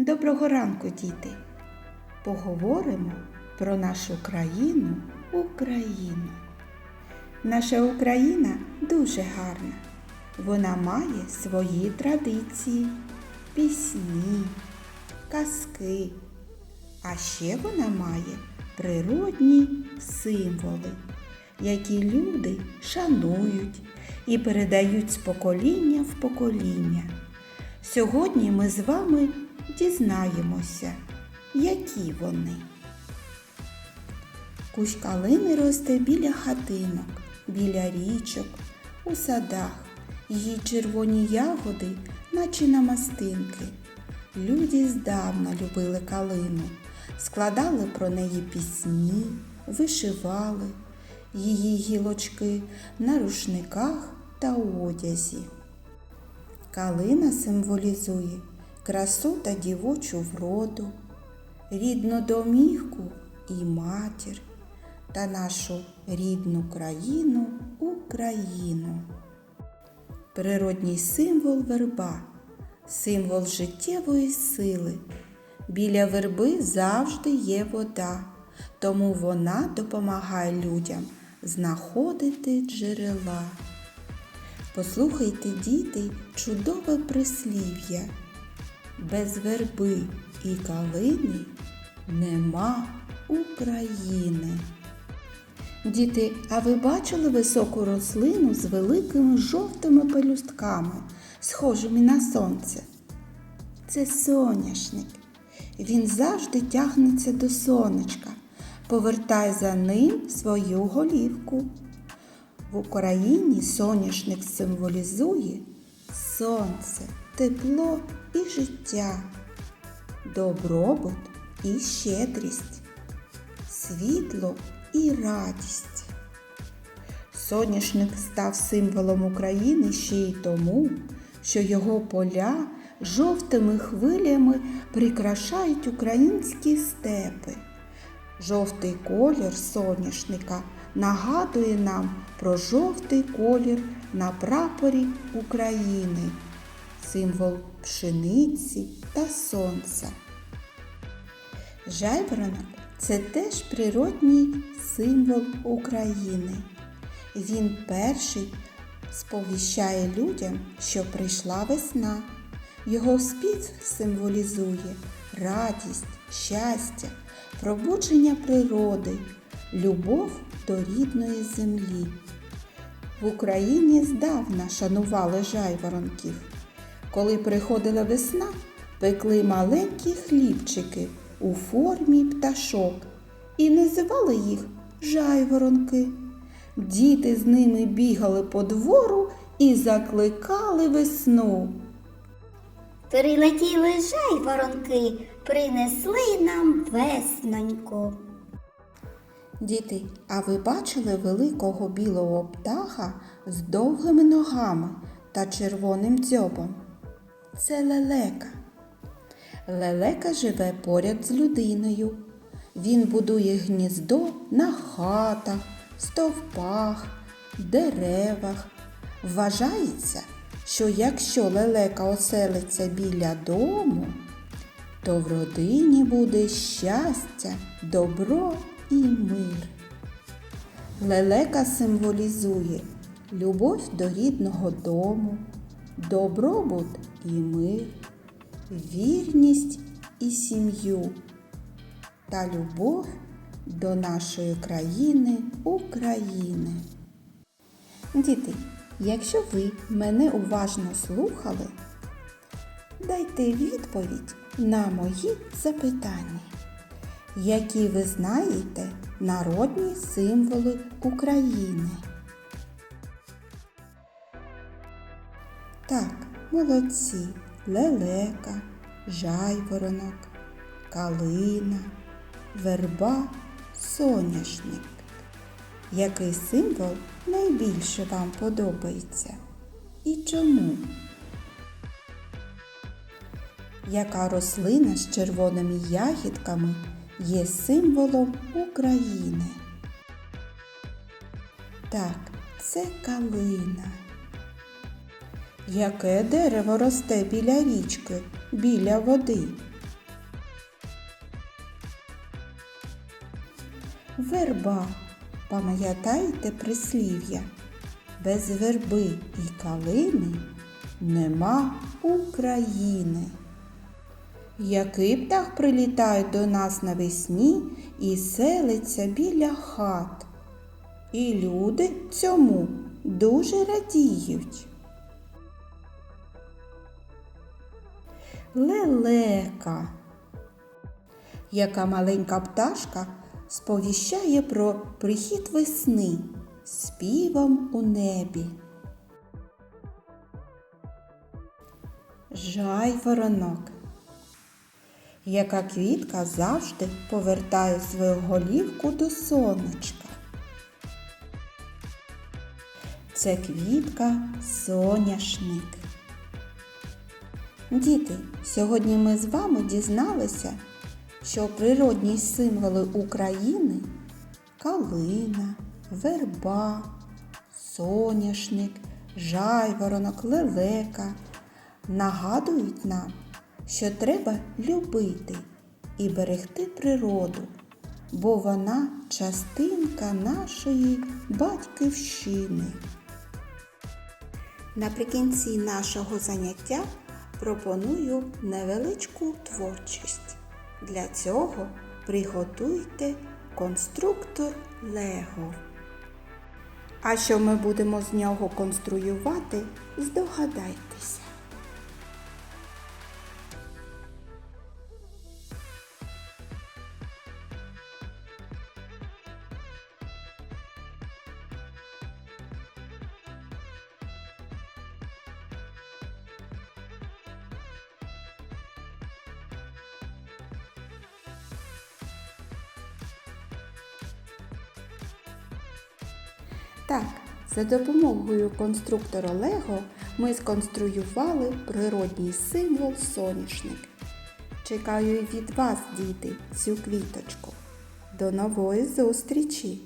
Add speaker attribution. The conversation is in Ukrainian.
Speaker 1: Доброго ранку, діти! Поговоримо про нашу країну Україну. Наша Україна дуже гарна. Вона має свої традиції, пісні, казки. А ще вона має природні символи, які люди шанують і передають з покоління в покоління. Сьогодні ми з вами дізнаємося, які вони. Кущ калини росте біля хатинок, біля річок, у садах. Її червоні ягоди, наче намастинки. Люди здавна любили калину, складали про неї пісні, вишивали її гілочки на рушниках та одязі. Калина символізує красу та дівочу вроду, рідну домівку і матір та нашу рідну країну Україну. Природній символ верба, символ життєвої сили. Біля верби завжди є вода, тому вона допомагає людям знаходити джерела. Послухайте, діти, чудове прислів'я. Без верби і калини нема України. Діти, а ви бачили високу рослину з великими жовтими пелюстками, схожими на сонце? Це соняшник. Він завжди тягнеться до сонечка, повертає за ним свою голівку. В Україні соняшник символізує сонце, тепло і життя, добробут і щедрість, світло і радість. Соняшник став символом України ще й тому, що його поля жовтими хвилями прикрашають українські степи. Жовтий колір соняшника нагадує нам про жовтий колір на прапорі України, символ пшениці та сонця. Жайворонок це теж природній символ України. Він перший сповіщає людям, що прийшла весна. Його спів символізує радість, щастя, пробудження природи, любов до рідної землі. В Україні здавна шанували жайворонків. Коли приходила весна, пекли маленькі хлібчики у формі пташок і називали їх жайворонки. Діти з ними бігали по двору і закликали весну.
Speaker 2: Прилетіли жайворонки, принесли нам весноньку.
Speaker 1: Діти, а ви бачили великого білого птаха з довгими ногами та червоним дзьобом? Це лелека. Лелека живе поряд з людиною. Він будує гніздо на хатах, стовпах, деревах. Вважається, що якщо лелека оселиться біля дому, то в родині буде щастя, добро і мир. Лелека символізує любов до рідного дому, добробут і мир, вірність і сім'ю та любов до нашої країни України. Діти, якщо ви мене уважно слухали, дайте відповідь на мої запитання. Які ви знаєте народні символи України? Так, молодці, лелека, жайворонок, калина, верба, соняшник. Який символ найбільше вам подобається? І чому? Яка рослина з червоними ягідками є символом України? Так, це калина. Яке дерево росте біля річки, біля води? Верба. Пам'ятайте прислів'я. Без верби і калини нема України. Який птах прилітає до нас навесні і селиться біля хат? І люди цьому дуже радіють. Лелека, яка маленька пташка сповіщає про прихід весни співом у небі. Жайворонок, яка квітка завжди повертає свою голівку до сонечка. Це квітка соняшник. Діти, сьогодні ми з вами дізналися, що природні символи України калина, верба, соняшник, жайворонок, лелека нагадують нам, що треба любити і берегти природу, бо вона частинка нашої батьківщини. Наприкінці нашого заняття пропоную невеличку творчість. Для цього приготуйте конструктор Лего. А що ми будемо з нього конструювати, здогадайтеся. Так, за допомогою конструктора Лего ми сконструювали природній символ соняшник. Чекаю від вас, діти, цю квіточку. До нової зустрічі!